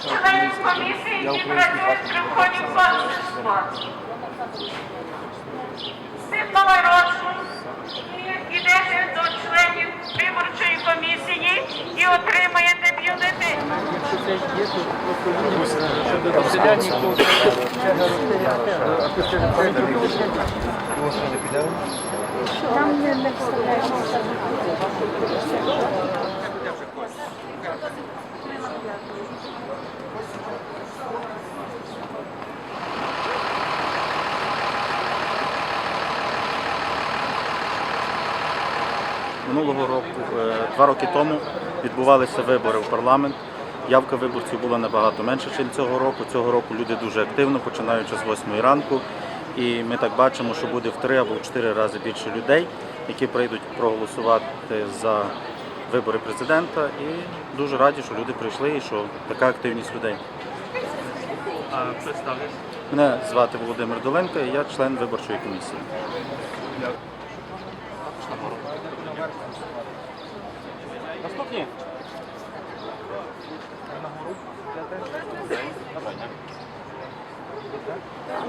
членів комісії, які працюють при вході в консульство. Новороджений і йдете до членів виборчої комісії і отримаєте бюлетень. Минулого року, е, два роки тому, відбувалися вибори в парламент. Явка виборців була набагато менше, ніж цього року. Цього року люди дуже активно, починаючи з 8 ранку. І ми так бачимо, що буде в три або в чотири рази більше людей, які прийдуть проголосувати за вибори президента. І дуже раді, що люди прийшли і що така активність людей. Представлюсь. Мене звати Володимир Доленко, і я член виборчої комісії. Наступні.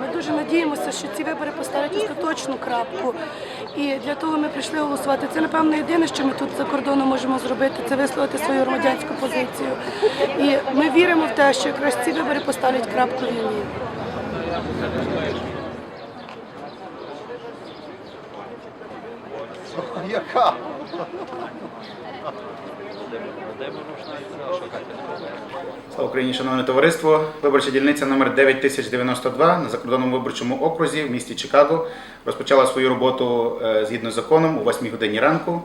Ми дуже надіємося, що ці вибори поставлять остаточну крапку. І для того ми прийшли голосувати. Це, напевно, єдине, що ми тут за кордоном можемо зробити, це висловити свою громадянську позицію. І ми віримо в те, що якраз ці вибори поставлять крапку війні. Яка? Слава Україні, шановне товариство. Виборча дільниця номер 9092 на закордонному виборчому окрузі в місті Чикаго розпочала свою роботу е, згідно з законом о 8 годині ранку.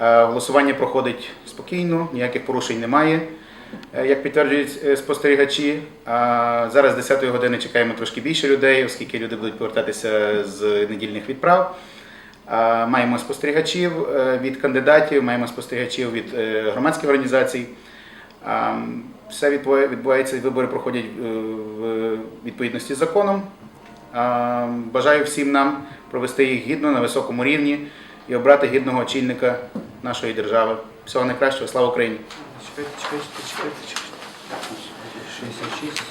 Е, Голосування проходить спокійно, ніяких порушень немає, е, як підтверджують спостерігачі. Зараз з 10 години чекаємо трошки більше людей, оскільки люди будуть повертатися з недільних відправ. А, Маємо спостерігачів е, від кандидатів, маємо спостерігачів від е, громадських організацій. Все відбувається, вибори проходять е, в відповідності з законом. Бажаю всім нам провести їх гідно на високому рівні і обрати гідного очільника нашої держави. Всього найкращого, слава Україні! Чекайте, чекайте, чекайте, чекайте. 66.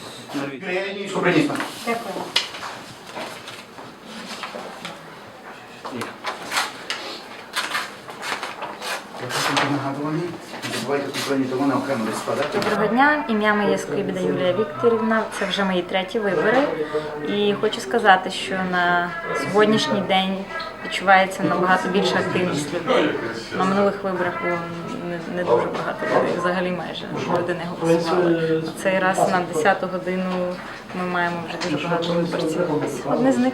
Дякую. Я хочу нагадуваний, не забувайте підзвоні до мене окремо десь складати. Доброго дня, ім'я моє Скрибіда Юлія Вікторівна. Це вже мої треті вибори. І хочу сказати, що на сьогоднішній день відчувається набагато більша активність людей. На минулих виборах було не, не дуже багато людей, взагалі майже люди не голосували. На цей раз на 10 годину ми маємо вже дуже багато виборців. Одне з них